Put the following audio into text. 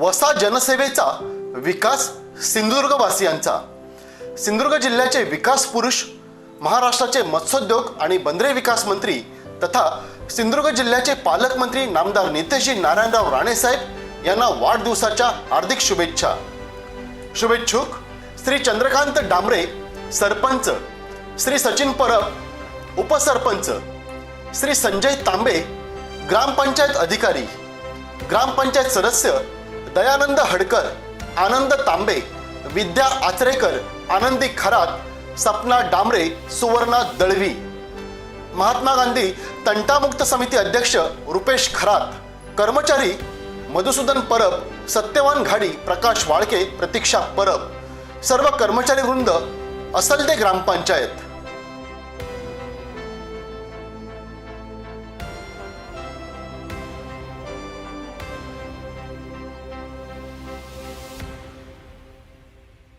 वसा जनसेवेचा विकास सिंधुदुर्गवासियांचा. सिंधुदुर्ग जिल्ह्याचे विकास पुरुष महाराष्ट्राचे मत्स्योद्योग आणि बंदरे विकास मंत्री तथा सिंधुदुर्ग जिल्ह्याचे पालकमंत्री नामदार नितेशजी नारायणराव राणेसाहेब यांना वाढदिवसाच्या हार्दिक शुभेच्छा. शुभेच्छुक श्री चंद्रकांत डांबरे सरपंच. श्री सचिन परब उपसरपंच. श्री संजय तांबे ग्रामपंचायत अधिकारी. ग्रामपंचायत सदस्य दयानंद हडकर आनंद तांबे विद्या आचरेकर आनंदी खरात सपना डांबरे सुवर्णा दळवी. महात्मा गांधी तंटामुक्त समिती अध्यक्ष रुपेश खरात कर्मचारी मधुसूदन परब सत्यवान घाडी प्रकाश वाळके प्रतीक्षा परब सर्व कर्मचारी वृंद असलदे ग्रामपंचायत.